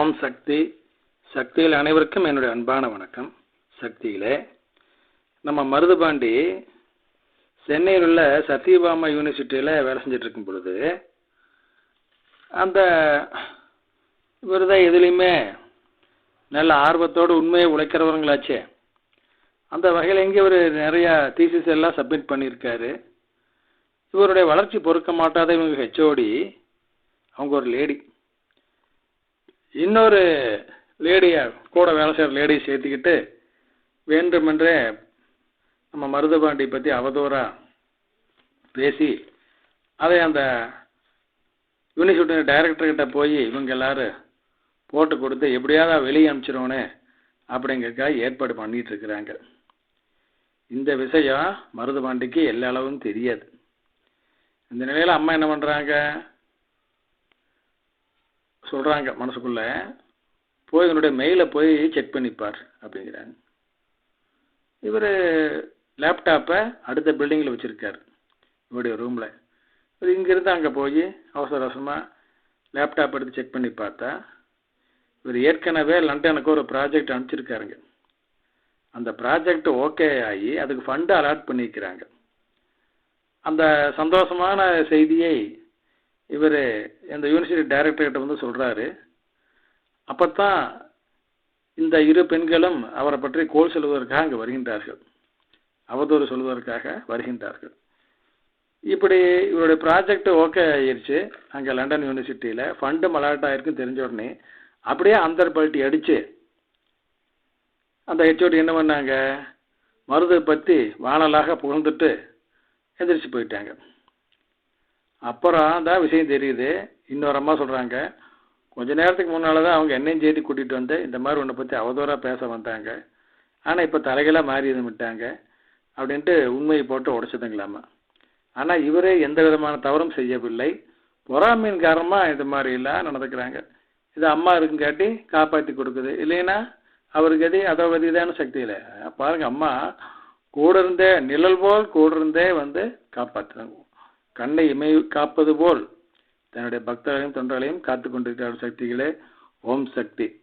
ஓம் சக்தி. சக்தியில் அனைவருக்கும் என்னுடைய அன்பான வணக்கம். சக்தியிலே நம்ம மருதுபாண்டி சென்னையில் உள்ள சத்யபாமா யூனிவர்சிட்டியில் வேலை செஞ்சுட்டு இருக்கும் பொழுது அந்த இவர் தான் எதுலேயுமே நல்ல ஆர்வத்தோடு உண்மையை உழைக்கிறவங்களாச்சே. அந்த வகையில் இங்கே இவர் நிறையா தீசிஸ் எல்லாம் சப்மிட் பண்ணியிருக்காரு. இவருடைய வளர்ச்சி பொறுக்க மாட்டாத இவங்க ஹெச்ஓடி அவங்க ஒரு லேடி இன்னொரு லேடியை கூட வேலை செய்கிற லேடியை சேர்த்துக்கிட்டு வேண்டுமென்றே நம்ம மருதபாண்டி பற்றி அவதூறாக பேசி அதை அந்த யூனிவர்சிட்டி டைரக்டர்கிட்ட போய் இவங்க எல்லாரும் போட்டு கொடுத்து எப்படியாவது வெளியே அனுப்பிச்சிடணும் அப்படிங்கிறதுக்காக ஏற்பாடு பண்ணிட்டு இருக்கிறாங்க. இந்த விஷயம் மருதுபாண்டிக்கு எல்லா அளவும் தெரியாது. இந்த நிலையில் அம்மா என்ன பண்ணுறாங்க சொல்கிறாங்க மனசுக்குள்ள போய் என்னுடைய மெயிலை போய் செக் பண்ணிப்பார் அப்படிங்கிறாங்க இவர் லேப்டாப்பை அடுத்த பில்டிங்கில் வச்சுருக்கார் இவருடைய ரூமில் இவர் இங்கேருந்து அங்கே போய் அவசர அவசரமாக லேப்டாப் எடுத்து செக் பண்ணி பார்த்தா இவர் ஏற்கனவே லண்டனுக்கு ஒரு ப்ராஜெக்ட் அனுப்பிச்சிருக்காருங்க அந்த ப்ராஜெக்ட் ஓகே ஆகி அதுக்கு ஃபண்டு அலாட் பண்ணியிருக்கிறாங்க அந்த சந்தோஷமான செய்தியை இவர் இந்த யூனிவர்சிட்டி டைரக்டர்கிட்ட வந்து சொல்கிறாரு அப்போ தான் இந்த இரு பெண்களும் அவரை பற்றி கோல் சொல்வதற்காக அங்கே வருகின்றார்கள். அவதூறு சொல்வதற்காக வருகின்றார்கள். இப்படி இவருடைய ப்ராஜெக்ட் ஓகே ஆயிடுச்சு அங்கே லண்டன் யூனிவர்சிட்டியில் ஃபண்டும் அலாட் ஆகிருக்குன்னு தெரிஞ்ச உடனே அப்படியே அந்தர் பல்ட்டி அடித்து அந்த ஹெச்ஓடி என்ன பண்ணாங்க? மருதை பற்றி வானலாக புகழ்ந்துட்டு எந்திரிச்சு போயிட்டாங்க. அப்புறம் தான் விஷயம் தெரியுது. இன்னொரு அம்மா சொல்கிறாங்க கொஞ்ச நேரத்துக்கு முன்னால் தான் அவங்க என்னையும் சேர்த்து கூட்டிகிட்டு வந்து இந்த மாதிரி உன்னை பற்றி அவதூறாக பேச வந்தாங்க. ஆனால் இப்போ தலைகளாக மாறி விட்டாங்க. அப்படின்ட்டு உண்மையை போட்டு உடச்சதுங்களாமா ஆனால் இவரே எந்த விதமான தவறும் செய்யவில்லை. பொறாமையின் காரணமாக இது மாதிரிலாம் நடந்துக்கிறாங்க. இது அம்மா இருக்குங்காட்டி காப்பாற்றி கொடுக்குது. இல்லைன்னா அவருக்கு கதி அதோ கதிதான இல்லை. பாருங்கள் அம்மா கூட இருந்தே நிழல் போல் கூட இருந்தே வந்து காப்பாற்றுறாங்க கண்ணை இமை காப்பது போல் தன்னுடைய பக்தர்களையும் தொண்டர்களையும் காத்து கொண்டிருக்கிறார் சக்திகளே. ஓம் சக்தி.